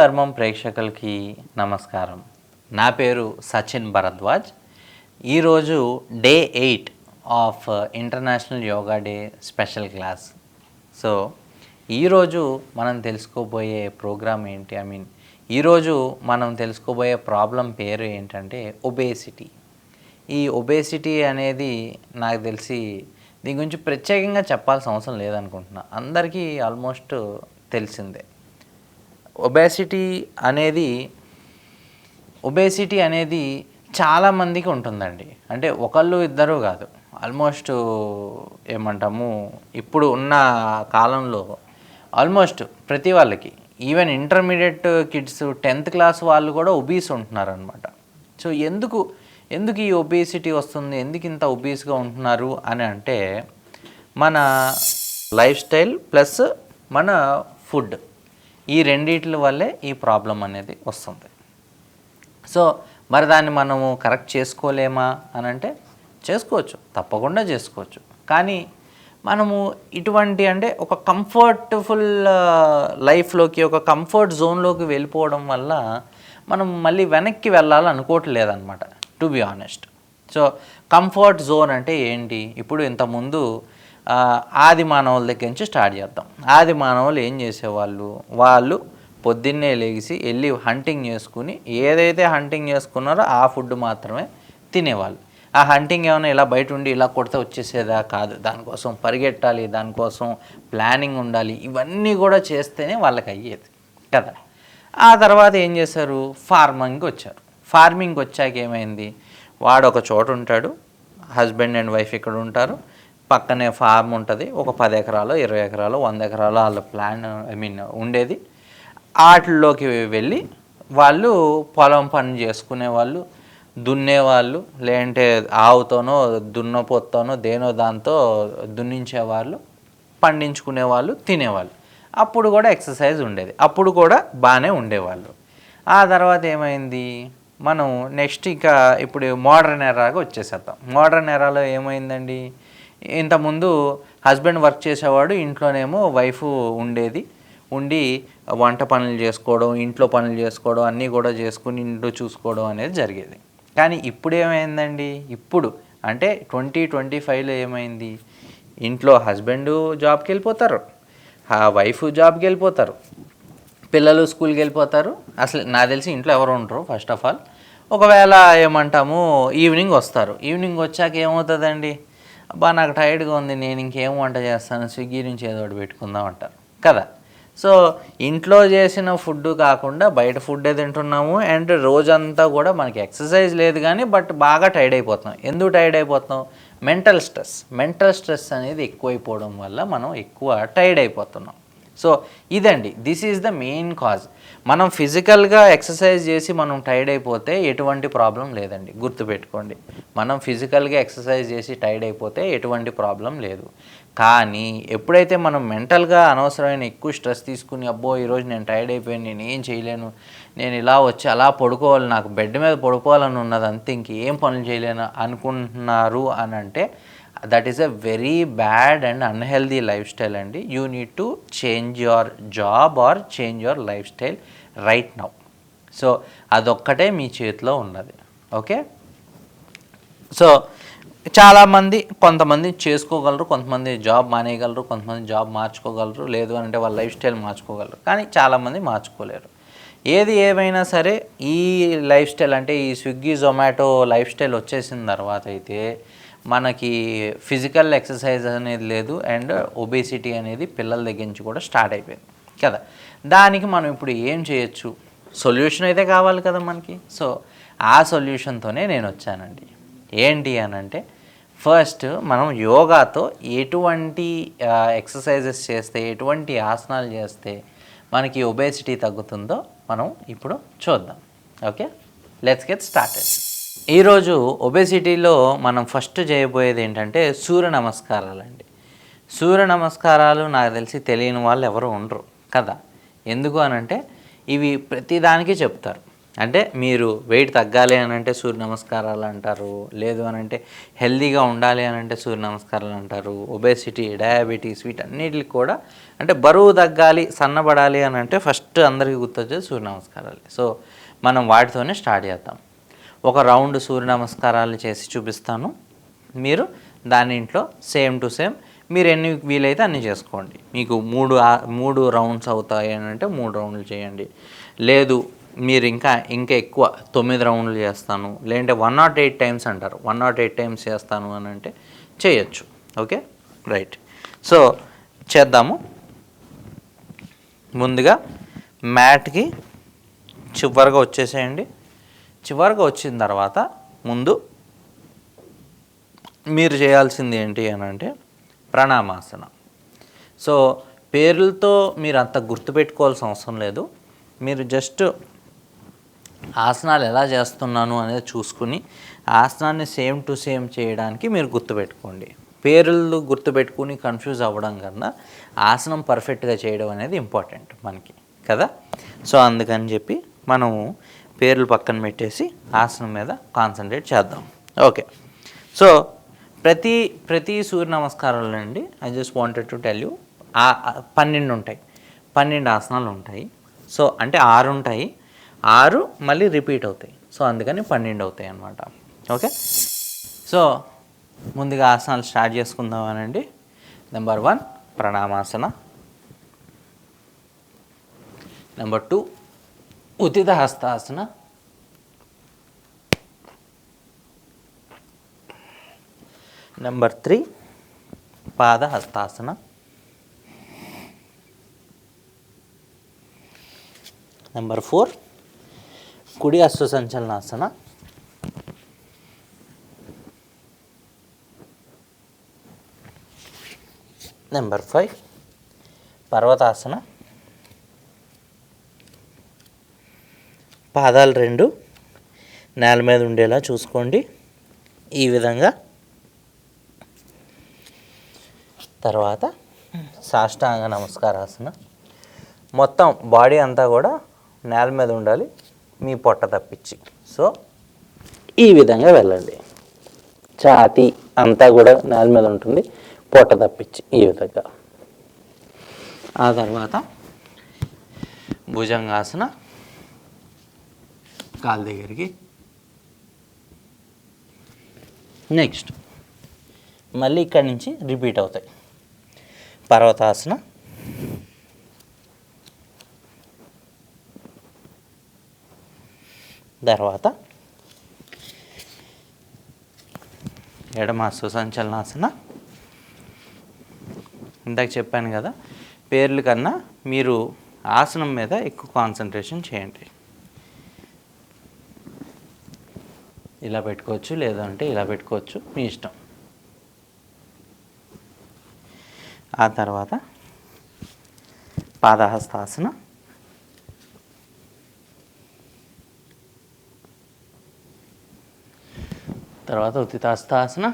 ధర్మం ప్రేక్షకులకి నమస్కారం. నా పేరు సచిన్ భరద్వాజ్. ఈరోజు day eight of international yoga day special class. So ఈరోజు మనం తెలుసుకోబోయే ప్రోగ్రామ్ ఏంటి? ఐ మీన్ ఈరోజు మనం తెలుసుకోబోయే ప్రాబ్లం పేరు ఏంటంటే ఒబేసిటీ. ఈ ఒబేసిటీ అనేది నాకు తెలిసి దీని గురించి ప్రత్యేకంగా చెప్పాల్సిన అవసరం లేదనుకుంటున్నా. అందరికీ ఆల్మోస్ట్ తెలిసిందే. ఒబేసిటీ అనేది ఒబేసిటీ అనేది చాలామందికి ఉంటుందండి. అంటే ఒకళ్ళు ఇద్దరు కాదు. ఆల్మోస్ట్ ఏమంటాము ఇప్పుడు ఉన్న కాలంలో ఆల్మోస్ట్ ప్రతి వాళ్ళకి even intermediate kids tenth class వాళ్ళు కూడా ఒబీస్ ఉంటున్నారనమాట సో ఎందుకు ఎందుకు ఈ ఒబేసిటీ వస్తుంది? ఎందుకు ఇంత ఒబీస్గా ఉంటున్నారు? అని అంటే మన లైఫ్ స్టైల్ ప్లస్ మన ఫుడ్ ఈ రెండిటి వల్లే ఈ ప్రాబ్లం అనేది వస్తుంది. సో మరి దాన్ని మనము కరెక్ట్ చేసుకోలేమా అని అంటే చేసుకోవచ్చు. తప్పకుండా చేసుకోవచ్చు. కానీ మనము ఇటువంటి అంటే ఒక కంఫర్టబుల్ లైఫ్లోకి ఒక కంఫర్ట్ జోన్లోకి వెళ్ళిపోవడం వల్ల మనం మళ్ళీ వెనక్కి వెళ్ళాలి to be honest. So comfort zone అంటే ఏంటి? ఇప్పుడు ఇంతకుముందు ఆది మానవుల దగ్గర నుంచి స్టార్ట్ చేద్దాం. ఆది మానవులు ఏం చేసేవాళ్ళు? వాళ్ళు పొద్దున్నే లేచి వెళ్ళి హంటింగ్ చేసుకుని ఏదైతే హంటింగ్ చేసుకున్నారో ఆ ఫుడ్ మాత్రమే తినేవాళ్ళు. ఆ హంటింగ్ ఏమైనా ఇలా బయట ఉండి ఇలా కొడితే వచ్చేసేదా? కాదు. దానికోసం పరిగెట్టాలి దానికోసం ప్లానింగ్ ఉండాలి. ఇవన్నీ కూడా చేస్తేనే వాళ్ళకి అయ్యేది కదా. ఆ తర్వాత ఏం చేశారు? ఫార్మింగ్కి వచ్చారు. ఫార్మింగ్కి వచ్చాక ఏమైంది? వాడు ఒక చోట ఉంటాడు. హస్బెండ్ అండ్ వైఫ్ ఇక్కడ ఉంటారు. పక్కనే ఫార్మ్ ఉంటుంది. ఒక పది ఎకరాలు ఇరవై ఎకరాలు వంద ఎకరాలు వాళ్ళ ప్లాన్ ఐ మీన్ ఉండేది. వాటిల్లోకి వెళ్ళి వాళ్ళు పొలం పని చేసుకునే వాళ్ళు దున్నేవాళ్ళు లేదంటే ఆవుతోనో దున్నపోతోనో దేనో దాంతో దున్నించేవాళ్ళు పండించుకునే వాళ్ళు తినేవాళ్ళు. అప్పుడు కూడా ఎక్సర్సైజ్ ఉండేది. అప్పుడు కూడా బాగానే ఉండేవాళ్ళు. ఆ తర్వాత ఏమైంది? మనం నెక్స్ట్ ఇంకా ఇప్పుడు మోడర్న్ ఎరాగా వచ్చేసేద్దాం. మోడర్న్ ఎరాలో ఏమైందండి? ఇంతకుముందు హస్బెండ్ వర్క్ చేసేవాడు ఇంట్లోనేమో వైఫ్ ఉండేది. ఉండి వంట పనులు చేసుకోవడం ఇంట్లో పనులు చేసుకోవడం అన్నీ కూడా చేసుకుని ఇంట్లో చూసుకోవడం అనేది జరిగేది. కానీ ఇప్పుడు ఏమైందండి ఇప్పుడు అంటే ట్వంటీ ట్వంటీ ఫైవ్లో ఏమైంది? ఇంట్లో హస్బెండ్ జాబ్కి వెళ్ళిపోతారు ఆ వైఫ్ జాబ్కి వెళ్ళిపోతారు పిల్లలు స్కూల్కి వెళ్ళిపోతారు. అసలు నా తెలిసి ఇంట్లో ఎవరు ఉండరు ఫస్ట్ ఆఫ్ ఆల్ ఒకవేళ ఏమంటాము ఈవినింగ్ వస్తారు. ఈవినింగ్ వచ్చాక ఏమవుతుందండి? అబ్బా నాకు టైర్డ్గా ఉంది నేను ఇంకేం వంట చేస్తాను స్విగ్గీ నుంచి ఏదో ఒకటి పెట్టుకుందాం అంటారు. కదా? సో ఇంట్లో చేసిన ఫుడ్ కాకుండా బయట ఫుడ్ తింటున్నాము అండ్ రోజంతా కూడా మనకి ఎక్సర్సైజ్ లేదు కానీ బట్ బాగా టైర్డ్ అయిపోతున్నాం. ఎందుకు టైర్డ్ అయిపోతున్నాం? Mental stress. మెంటల్ స్ట్రెస్ అనేది ఎక్కువైపోవడం వల్ల మనం ఎక్కువ టైర్డ్ అయిపోతున్నాం. సో ఇదండి. This is the main cause. మనం ఫిజికల్గా ఎక్సర్సైజ్ చేసి మనం టైర్డ్ అయిపోతే ఎటువంటి ప్రాబ్లం లేదండి. గుర్తుపెట్టుకోండి. మనం ఫిజికల్గా ఎక్సర్సైజ్ చేసి టైర్డ్ అయిపోతే ఎటువంటి ప్రాబ్లం లేదు. కానీ ఎప్పుడైతే మనం మెంటల్గా అనవసరమైన ఎక్కువ స్ట్రెస్ తీసుకుని అబ్బో ఈరోజు నేను టైర్డ్ అయిపోయాను నేను ఏం చేయలేను నేను ఇలా వచ్చి అలా పడుకోవాలి నాకు బెడ్ మీద పడుకోవాలని ఉన్నది అంతే ఇంకేం పనులు చేయలేను అనుకుంటున్నారు అని అంటే that is a very bad and unhealthy life style అండి. You need to change your job or change your life style right now so అదొక్కటే మీ చేతిలో ఉన్నది. ఓకే? సో చాలామంది కొంతమంది చేసుకోగలరు కొంతమంది జాబ్ మానేయగలరు కొంతమంది జాబ్ మార్చుకోగలరు లేదు అని అంటే వాళ్ళ లైఫ్ స్టైల్ మార్చుకోగలరు. కానీ చాలామంది మార్చుకోలేరు. ఏది ఏమైనా సరే ఈ లైఫ్ స్టైల్ అంటే ఈ స్విగ్గీ జొమాటో లైఫ్ స్టైల్ వచ్చేసిన తర్వాత అయితే మనకి ఫిజికల్ ఎక్సర్సైజ్ అనేది లేదు అండ్ ఒబేసిటీ అనేది పిల్లల దగ్గర నుంచి కూడా స్టార్ట్ అయిపోయింది. కదా? దానికి మనం ఇప్పుడు ఏం చేయొచ్చు? సొల్యూషన్ అయితే కావాలి కదా మనకి. సో ఆ సొల్యూషన్తోనే నేను వచ్చానండి. ఏంటి అని అంటే ఫస్ట్ మనం యోగాతో ఎటువంటి ఎక్సర్సైజెస్ చేస్తే ఎటువంటి ఆసనాలు చేస్తే మనకి ఒబేసిటీ తగ్గుతుందో మనం ఇప్పుడు చూద్దాం. ఓకే లెట్స్ గెట్ స్టార్టెడ్ ఈరోజు ఒబేసిటీలో మనం ఫస్ట్ చేయబోయేది ఏంటంటే సూర్య నమస్కారాలు అండి సూర్య నమస్కారాలు నాకు తెలిసి తెలియని వాళ్ళు ఎవరు ఉండరు కదా? ఎందుకు అనంటే ఇవి ప్రతిదానికి చెప్తారు. అంటే మీరు వెయిట్ తగ్గాలి అని అంటే సూర్య నమస్కారాలు అంటారు లేదు అని అంటే హెల్దీగా ఉండాలి అని అంటే సూర్య నమస్కారాలు అంటారు ఒబేసిటీ డయాబెటీస్ వీటన్నిటికి కూడా అంటే బరువు తగ్గాలి సన్నబడాలి అని అంటే ఫస్ట్ అందరికీ గుర్తొచ్చేది సూర్య నమస్కారాలు. సో మనం వాటితోనే స్టార్ట్ చేద్దాం. ఒక రౌండ్ సూర్య నమస్కారాలు చేసి చూపిస్తాను. మీరు దాని ఇంట్లో సేమ్ టు సేమ్ మీరు ఎన్ని వీలైతే అన్ని చేసుకోండి. మీకు మూడు మూడు రౌండ్స్ అవుతాయి అని అంటే మూడు రౌండ్లు చేయండి. లేదు మీరు ఇంకా ఇంకా ఎక్కువ తొమ్మిది రౌండ్లు చేస్తాను. లేదంటే వన్ నాట్ ఎయిట్ టైమ్స్ అంటారు. వన్ నాట్ ఎయిట్ టైమ్స్ చేస్తాను అని అంటే చేయొచ్చు. ఓకే? రైట్. సో చేద్దాము. ముందుగా మ్యాట్కి చివరిగా వచ్చేసేయండి. చివరిగా వచ్చిన తర్వాత ముందు మీరు చేయాల్సింది ఏంటి అని అంటే ప్రణామాసన. సో పేర్లతో మీరు అంత గుర్తుపెట్టుకోవాల్సిన అవసరం లేదు. మీరు జస్ట్ ఆసనాలు ఎలా చేస్తున్నాను అనేది చూసుకుని ఆసనాన్ని సేమ్ టు సేమ్ చేయడానికి మీరు గుర్తుపెట్టుకోండి పేర్లు గుర్తుపెట్టుకుని కన్ఫ్యూజ్ అవ్వడం కన్నా ఆసనం పర్ఫెక్ట్గా చేయడం అనేది ఇంపార్టెంట్ మనకి కదా? సో అందుకని చెప్పి మనము పేర్లు పక్కన పెట్టేసి ఆసనం మీద కాన్సన్ట్రేట్ చేద్దాం. ఓకే. సో ప్రతి ప్రతి సూర్య నమస్కారాలు అండి I just wanted to tell you పన్నెండు ఉంటాయి పన్నెండు ఆసనాలు ఉంటాయి సో అంటే ఆరు ఉంటాయి ఆరు మళ్ళీ రిపీట్ అవుతాయి. సో అందుకని పన్నెండు అవుతాయి అన్నమాట ఓకే? సో ముందుగా ఆసనాలు start చేసుకుందామనండి. Number one Pranamasana. Number two Utthita Hastasana number three Pada Hastasana number four కుడి అశ్వ సంచలనాసన నెంబర్ ఫైవ్ పర్వతాసన పాదాలు రెండు నేల మీద ఉండేలా చూసుకోండి ఈ విధంగా తర్వాత సాష్టాంగ నమస్కారాసన. మొత్తం బాడీ అంతా కూడా నేల మీద ఉండాలి మీ పొట్ట తప్పించి. సో ఈ విధంగా వెళ్ళండి. ఛాతి అంతా కూడా నేల మీద ఉంటుంది పొట్ట తప్పించి ఈ విధంగా. ఆ తర్వాత భుజంగాసన కాలు దగ్గరికి. నెక్స్ట్ మళ్ళీ ఇక్కడి నుంచి రిపీట్ అవుతాయి. పర్వతాసన. తర్వాత ఎడమ సుసంచలనాసన ఇందాక చెప్పాను కదా పేర్ల కన్నా మీరు ఆసనం మీద ఎక్కువ కాన్సన్ట్రేషన్ చేయండి. ఇలా పెట్టుకోవచ్చు లేదంటే ఇలా పెట్టుకోవచ్చు మీ ఇష్టం. ఆ తర్వాత పాదహస్తాసన. తర్వాత ఉత్తితాస్తాసన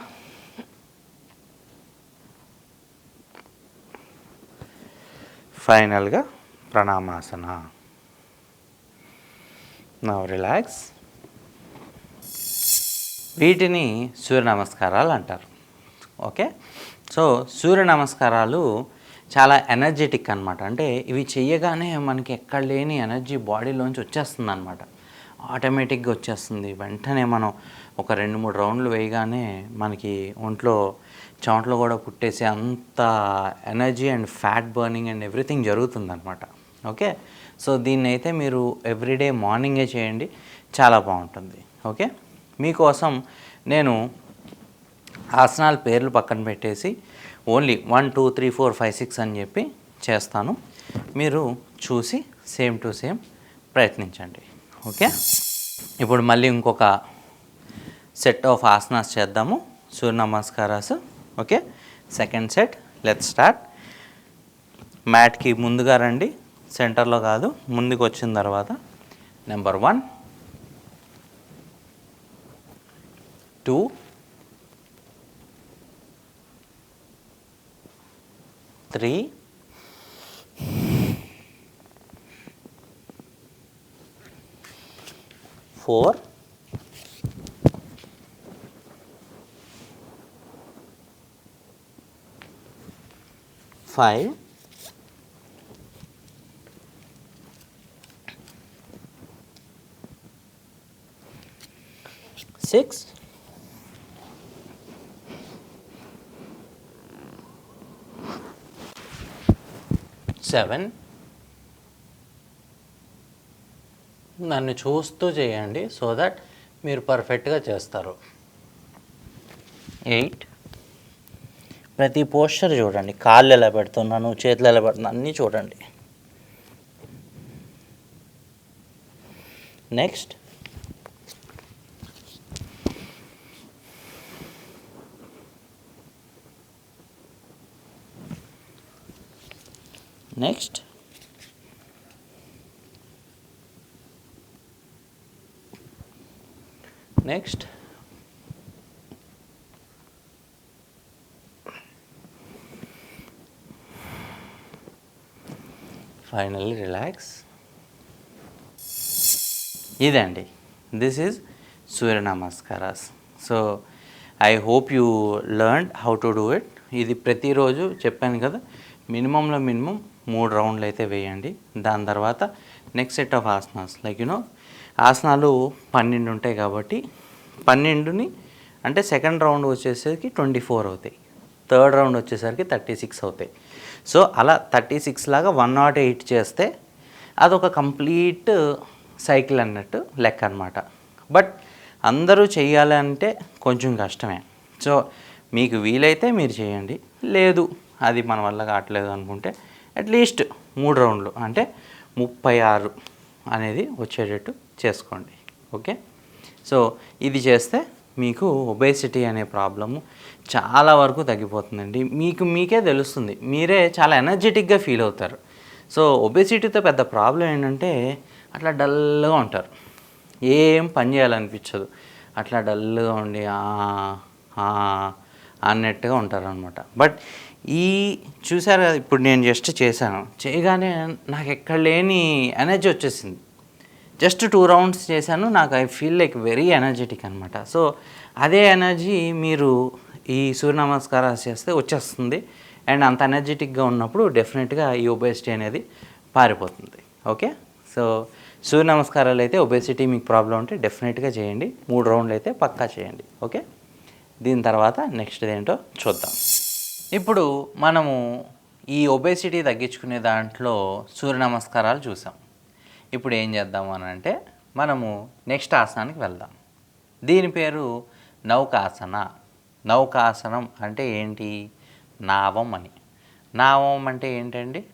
ఫైనల్గా ప్రణామాసన. నా రిలాక్స్. వీటిని సూర్య నమస్కారాలు అంటారు. ఓకే? సో సూర్య నమస్కారాలు చాలా ఎనర్జెటిక్ అనమాట అంటే ఇవి చేయగానే మనకి ఎక్కడ లేని ఎనర్జీ బాడీలోంచి వచ్చేస్తుంది అనమాట ఆటోమేటిక్గా వచ్చేస్తుంది. వెంటనే మనం ఒక రెండు మూడు రౌండ్లు వేయగానే మనకి ఒంట్లో చెమటలు కూడా పుట్టేసి అంత energy and fat burning and everything జరుగుతుందన్నమాట. ఓకే? సో దీన్ని అయితే మీరు ఎవ్రీడే మార్నింగే చేయండి. చాలా బాగుంటుంది. ఓకే? మీకోసం నేను ఆసనాల పేర్లు పక్కన పెట్టేసి only one two three four five six అని చెప్పి చేస్తాను. మీరు చూసి సేమ్ టు సేమ్ ప్రయత్నించండి. ఓకే? ఇప్పుడు మళ్ళీ ఇంకొక సెట్ ఆఫ్ ఆసనాస్ చేద్దాము. Surya namaskaras. Okay? Second set let start. మ్యాట్కి ముందుగా రండి. సెంటర్లో కాదు ముందుకు వచ్చిన తర్వాత. Number one two three four five six seven నన్ను చూస్తూ చేయండి సో దట్ మీరు పర్ఫెక్ట్గా చేస్తారు. ఎయిట్ ప్రతి పోస్చర్ చూడండి. కాళ్ళు ఎలా పెడుతున్నాను చేతులు ఎలా పెడుతున్నాను అన్నీ చూడండి. Next next next finally relax ఇదండి this is Surya namaskaras so I hope you learn how to do it ఇది ప్రతిరోజు చెప్పాను కదా మినిమంలో మినిమం మూడు రౌండ్లు అయితే వేయండి. దాని తర్వాత next set of asanas. Like you know ఆసనాలు పన్నెండు ఉంటాయి కాబట్టి పన్నెండుని అంటే సెకండ్ రౌండ్ వచ్చేసరికి ట్వంటీ ఫోర్ అవుతాయి. థర్డ్ రౌండ్ వచ్చేసరికి థర్టీ సిక్స్ అవుతాయి. సో అలా థర్టీ సిక్స్ లాగా వన్ నాట్ ఎయిట్ చేస్తే అదొక కంప్లీట్ సైకిల్ అన్నట్టు లెక్క అనమాట బట్ అందరూ చేయాలి అంటే కొంచెం కష్టమే. సో మీకు వీలైతే మీరు చేయండి. లేదు అది మన వల్ల కావట్లేదు అనుకుంటే అట్లీస్ట్ మూడు రౌండ్లు అంటే ముప్పై ఆరు అనేది వచ్చేటట్టు చేసుకోండి. ఓకే? సో ఇది చేస్తే మీకు ఒబేసిటీ అనే ప్రాబ్లము చాలా వరకు తగ్గిపోతుందండి. మీకు మీకే తెలుస్తుంది. మీరే చాలా ఎనర్జెటిక్గా ఫీల్ అవుతారు. సో ఒబేసిటీతో పెద్ద ప్రాబ్లం ఏంటంటే అట్లా డల్గా ఉంటారు. ఏం పని చేయాలనిపించదు. అట్లా డల్గా ఉండి "ఆ, ఆ" అన్నట్టుగా ఉంటారనమాట బట్ ఈ చూసారు కదా ఇప్పుడు నేను జస్ట్ చేశాను. చేయగానే నాకు ఎక్కడ లేని ఎనర్జీ వచ్చేసింది. జస్ట్ టూ రౌండ్స్ చేశాను నాకు I feel like very energetic అనమాట సో అదే ఎనర్జీ మీరు ఈ సూర్య నమస్కారాలు చేస్తే వచ్చేస్తుంది. అండ్ అంత ఎనర్జెటిక్గా ఉన్నప్పుడు డెఫినెట్గా ఈ ఒబేసిటీ అనేది పారిపోతుంది. ఓకే? సో సూర్య నమస్కారాలు అయితే ఒబేసిటీ మీకు ప్రాబ్లం ఉంటే డెఫినెట్గా చేయండి. మూడు రౌండ్లు అయితే పక్కా చేయండి. ఓకే? దీని తర్వాత నెక్స్ట్ ఏంటో చూద్దాం. ఇప్పుడు మనము ఈ ఒబేసిటీ తగ్గించుకునే దాంట్లో సూర్య నమస్కారాలు చూసాం. ఇప్పుడు ఏం చేద్దాం అని అంటే మనము నెక్స్ట్ ఆసనానికి వెళ్దాం. దీని పేరు నౌకాసన. నౌకాసనం అంటే ఏంటి? నావం అని. నావం అంటే ఏంటండి?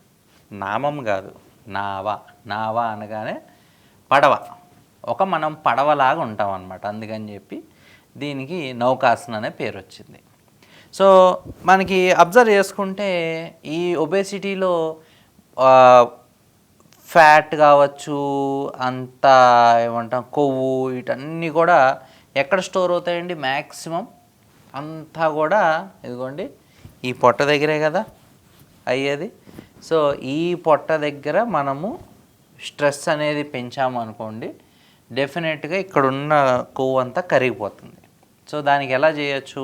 నామం కాదు. నావ. నావ అనగానే పడవ. ఒక మనం పడవలాగా ఉంటాం అనమాట అందుకని చెప్పి దీనికి నౌకాసన అనే పేరు వచ్చింది. సో మనకి అబ్జర్వ్ చేసుకుంటే ఈ ఒబేసిటీలో ఫ్యాట్ కావచ్చు అంత ఏమంటాం కొవ్వు వీటన్నీ కూడా ఎక్కడ స్టోర్ అవుతాయండి? మ్యాక్సిమం అంతా కూడా ఇదిగోండి ఈ పొట్ట దగ్గరే కదా అయ్యేది. సో ఈ పొట్ట దగ్గర మనము స్ట్రెస్ అనేది పెంచాము అనుకోండి డెఫినెట్గా ఇక్కడ ఉన్న కొవ్వు అంతా కరిగిపోతుంది. సో దానికి ఎలా చేయొచ్చు?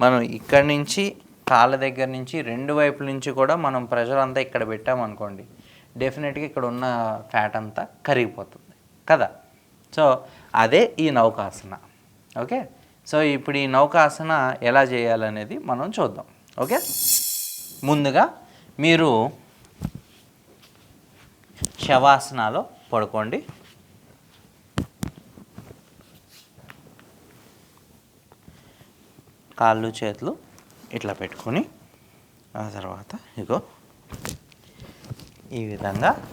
మనం ఇక్కడి నుంచి కాళ్ళ దగ్గర నుంచి రెండు వైపుల నుంచి కూడా మనం ప్రెషర్ అంతా ఇక్కడ పెట్టామనుకోండి డెఫినెట్గా ఇక్కడ ఉన్న ఫ్యాట్ అంతా కరిగిపోతుంది కదా? సో అదే ఈ నౌకాసన. ఓకే? సో ఇప్పుడు ఈ నౌకాసన ఎలా చేయాలనేది మనం చూద్దాం. ఓకే? ముందుగా మీరు శవాసనాలో పడుకోండి. కాళ్ళు చేతులు ఇట్లా పెట్టుకొని ఆ తర్వాత ఇగో ఈ విధంగా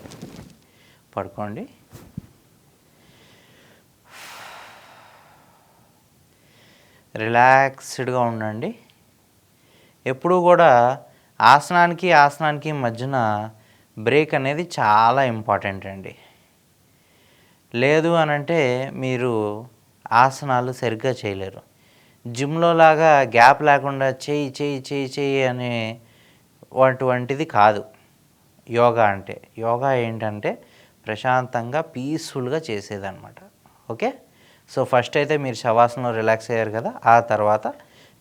పడుకోండి. రిలాక్స్డ్గా ఉండండి. ఎప్పుడూ కూడా ఆసనానికి ఆసనానికి మధ్యన బ్రేక్ అనేది చాలా ఇంపార్టెంట్ అండి. లేదు అని అంటే మీరు ఆసనాలు సరిగ్గా చేయలేరు. జిమ్లో లాగా గ్యాప్ లేకుండా చేయి చేయి చేయి చేయి అనే అటువంటిది కాదు. యోగా అంటే యోగా ఏంటంటే ప్రశాంతంగా పీస్ఫుల్గా చేసేదన్నమాట. ఓకే? సో ఫస్ట్ అయితే మీరు శవాసనం రిలాక్స్ అయ్యారు కదా ఆ తర్వాత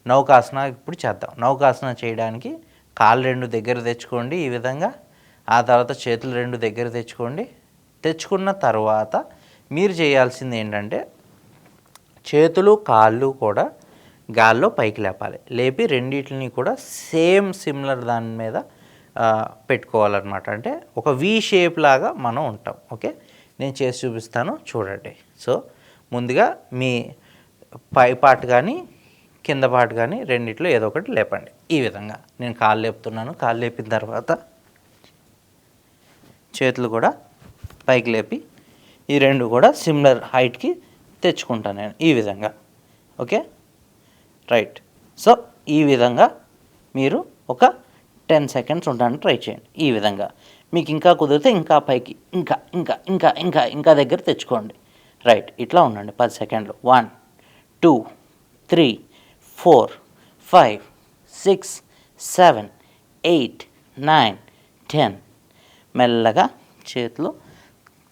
నౌకాసన ఇప్పుడు చేద్దాం. నౌకాసన చేయడానికి కాళ్ళు రెండు దగ్గర తెచ్చుకోండి ఈ విధంగా ఆ తర్వాత చేతులు రెండు దగ్గర తెచ్చుకోండి. తెచ్చుకున్న తర్వాత మీరు చేయాల్సింది ఏంటంటే చేతులు కాళ్ళు కూడా గాల్లో పైకి లేపాలి. లేపి రెండింటిని కూడా సేమ్ సిమిలర్ దాని మీద పెట్టుకోవాలన్నమాట. అంటే ఒక వి షేప్ లాగా మనం ఉంటాం. ఓకే? నేను చేసి చూపిస్తాను. చూడండి. సో ముందుగా మీ పై పార్ట్ కానీ కింద పార్ట్ కానీ రెండిట్లో ఏదో ఒకటి లేపండి. ఈ విధంగా. నేను కాలు లేపుతున్నాను. కాలు లేపిన తర్వాత చేతులు కూడా పైకి లేపి ఈ రెండు కూడా సిమిలర్ హైట్కి తెచ్చుకుంటాను నేను. ఈ విధంగా. ఓకే? రైట్ సో ఈ విధంగా మీరు ఒక టెన్ సెకండ్స్ ఉండడానికి ట్రై చేయండి. ఈ విధంగా. మీకు ఇంకా కుదిరితే ఇంకా పైకి ఇంకా ఇంకా ఇంకా ఇంకా ఇంకా దగ్గర తెచ్చుకోండి. రైట్ ఇట్లా ఉండండి. పది సెకండ్లు. One two three four five six seven eight nine ten మెల్లగా చేతులు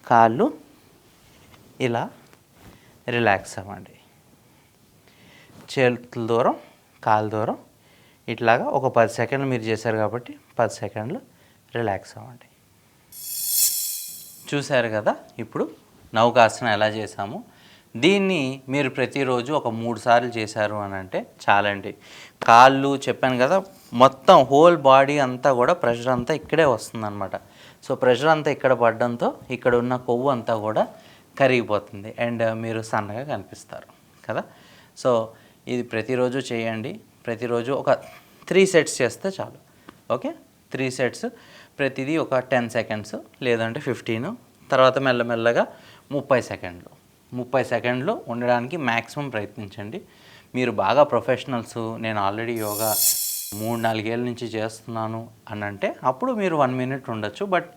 కాళ్ళు ఇలా రిలాక్స్ అవ్వండి. చేతుల దూరం కాలు దూరం ఇట్లాగా ఒక పది సెకండ్లు మీరు చేశారు కాబట్టి పది సెకండ్లు రిలాక్స్ అవ్వండి. చూశారు కదా ఇప్పుడు నౌకాసనం ఎలా చేశాము? దీన్ని మీరు ప్రతిరోజు ఒక మూడు సార్లు చేశారు అని అంటే చాలండి. కాళ్ళు చెప్పాను కదా మొత్తం హోల్ బాడీ అంతా కూడా ప్రెషర్ అంతా ఇక్కడే వస్తుందన్నమాట. సో ప్రెషర్ అంతా ఇక్కడ పడడంతో ఇక్కడ ఉన్న కొవ్వు అంతా కూడా కరిగిపోతుంది. అండ్ మీరు సన్నగా కనిపిస్తారు కదా. సో ఇది ప్రతిరోజు చేయండి. ప్రతిరోజు ఒక త్రీ సెట్స్ చేస్తే చాలు. ఓకే? త్రీ సెట్స్ ప్రతిదీ ఒక టెన్ సెకండ్స్ లేదంటే ఫిఫ్టీన్ తర్వాత మెల్లమెల్లగా ముప్పై సెకండ్లు. ముప్పై సెకండ్లు ఉండడానికి మ్యాక్సిమం ప్రయత్నించండి. మీరు బాగా ప్రొఫెషనల్స్ నేను ఆల్రెడీ యోగా మూడు నాలుగేళ్ళ నుంచి చేస్తున్నాను అని అంటే అప్పుడు మీరు వన్ మినిట్ ఉండొచ్చు. బట్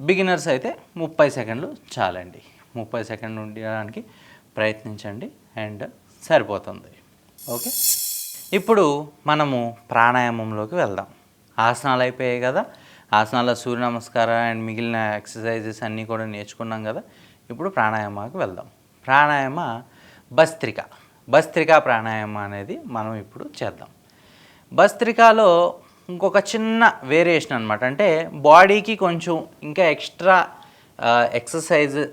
బిగినర్స్ అయితే ముప్పై సెకండ్లు చాలండి. ముప్పై సెకండ్లు ఉండడానికి ప్రయత్నించండి. అండ్ సరిపోతుంది. ఓకే? ఇప్పుడు మనము ప్రాణాయామంలోకి వెళ్దాం. ఆసనాలు అయిపోయాయి కదా? ఆసనాల సూర్య నమస్కారం అండ్ మిగిలిన ఎక్సర్సైజెస్ అన్నీ కూడా నేర్చుకున్నాం కదా? ఇప్పుడు ప్రాణాయామాకి వెళ్దాం. ప్రాణాయామ భస్త్రిక. భస్త్రిక ప్రాణాయామ అనేది మనం ఇప్పుడు చేద్దాం. భస్త్రికాలో ఇంకొక చిన్న వేరియేషన్ అనమాట అంటే బాడీకి కొంచెం ఇంకా ఎక్స్ట్రా ఎక్సర్సైజ్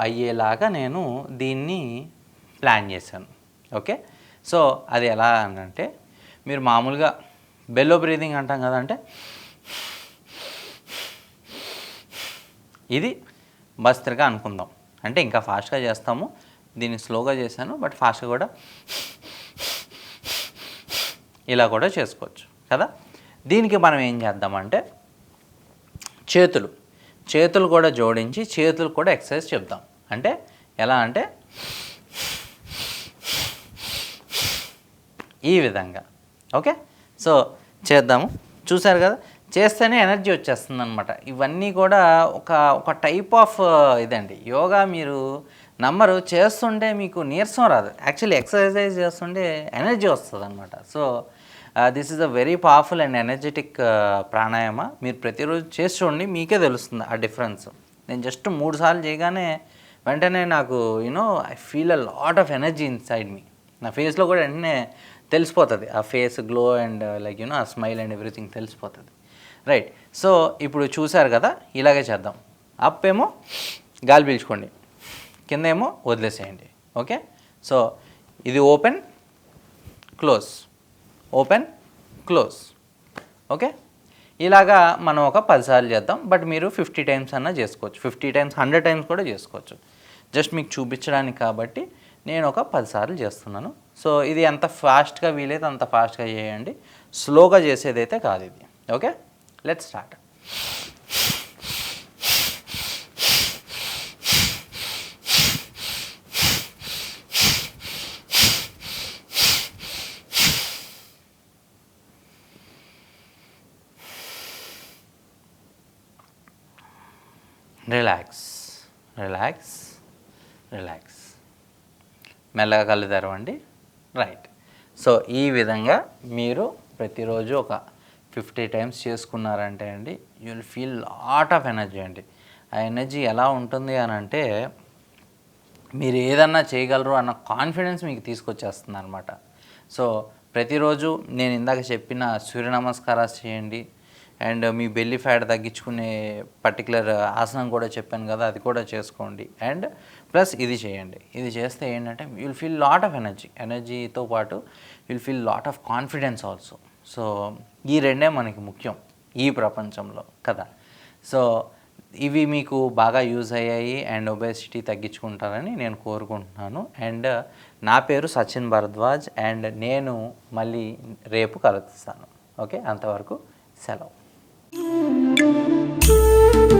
అయ్యేలాగా నేను దీన్ని ప్లాన్ చేశాను. ఓకే? సో అది ఎలా అని అంటే మీరు మామూలుగా బెల్లో బ్రీదింగ్ అంటాం కదా అంటే ఇది భస్త్రిక అనుకుందాం. అంటే ఇంకా ఫాస్ట్గా చేస్తాము. దీన్ని స్లోగా చేశాను బట్ ఫాస్ట్గా కూడా ఇలా కూడా చేసుకోవచ్చు కదా? దీనికి మనం ఏం చేద్దామంటే చేతులు. చేతులు కూడా జోడించి చేతులు కూడా ఎక్సర్సైజ్ చెప్తాం అంటే ఎలా అంటే ఈ విధంగా. ఓకే? సో చేద్దాము. చూసారు కదా? చేస్తేనే ఎనర్జీ వచ్చేస్తుంది అనమాట ఇవన్నీ కూడా ఒక ఒక టైప్ ఆఫ్ ఇదండి. యోగా మీరు నమ్మరు చేస్తుంటే మీకు నీరసం రాదు. యాక్చువల్లీ ఎక్సర్సైజ్ చేస్తుంటే ఎనర్జీ వస్తుంది అనమాట so this is a very powerful and energetic pranayama. మీరు ప్రతిరోజు చేసి చూడండి మీకే తెలుస్తుంది ఆ డిఫరెన్స్. నేను జస్ట్ మూడు సార్లు చేయగానే వెంటనే నాకు you know I feel a lot of energy inside మీ నా ఫేస్లో కూడా వెంటనే తెలిసిపోతుంది. ఆ face glow and like you know ఆ స్మైల్ అండ్ ఎవ్రీథింగ్ తెలిసిపోతుంది. రైట్ సో ఇప్పుడు చూసారు కదా ఇలాగే చేద్దాం. అప్ ఏమో గాలి పీల్చుకోండి. కింద ఏమో వదిలేసేయండి. ఓకే సో ఇది open close open close okay ఇలాగా మనం ఒక పదిసార్లు చేద్దాం. బట్ మీరు ఫిఫ్టీ టైమ్స్ అన్నా చేసుకోవచ్చు. ఫిఫ్టీ టైమ్స్ హండ్రెడ్ టైమ్స్ కూడా చేసుకోవచ్చు. జస్ట్ మీకు చూపించడానికి కాబట్టి నేను ఒక పదిసార్లు చేస్తున్నాను. సో ఇది ఎంత ఫాస్ట్గా వీలైతే అంత ఫాస్ట్గా చేయండి. స్లోగా చేసేదైతే కాదు ఇది. Okay? Let start relax relax relax మెల్లగా కళ్ళు తెరవండి. రైట్ సో ఈ విధంగా మీరు ప్రతిరోజు ఒక ఫిఫ్టీ టైమ్స్ చేసుకున్నారంటే అండి you will feel lot of energy అండి. ఆ ఎనర్జీ ఎలా ఉంటుంది అని అంటే మీరు ఏదన్నా చేయగలరు అన్న కాన్ఫిడెన్స్ మీకు తీసుకొచ్చేస్తుంది అనమాట సో ప్రతిరోజు నేను ఇందాక చెప్పిన సూర్య నమస్కారాలు చేయండి అండ్ మీ బెల్లి ఫ్యాట్ తగ్గించుకునే పర్టికులర్ ఆసనం కూడా చెప్పాను కదా అది కూడా చేసుకోండి. అండ్ ప్లస్ ఇది చేయండి. ఇది చేస్తే ఏంటంటే you'll feel lot of energy ఎనర్జీతో పాటు you'll feel lot of confidence also so ఈ రెండే మనకి ముఖ్యం ఈ ప్రపంచంలో కదా. సో ఇవి మీకు బాగా యూజ్ అయ్యాయి అండ్ ఒబేసిటీ తగ్గించుకుంటారని నేను కోరుకుంటున్నాను. అండ్ నా పేరు సచిన్ భరద్వాజ్ అండ్ నేను మళ్ళీ రేపు కలుస్తాను. ఓకే? అంతవరకు సెలవు. うん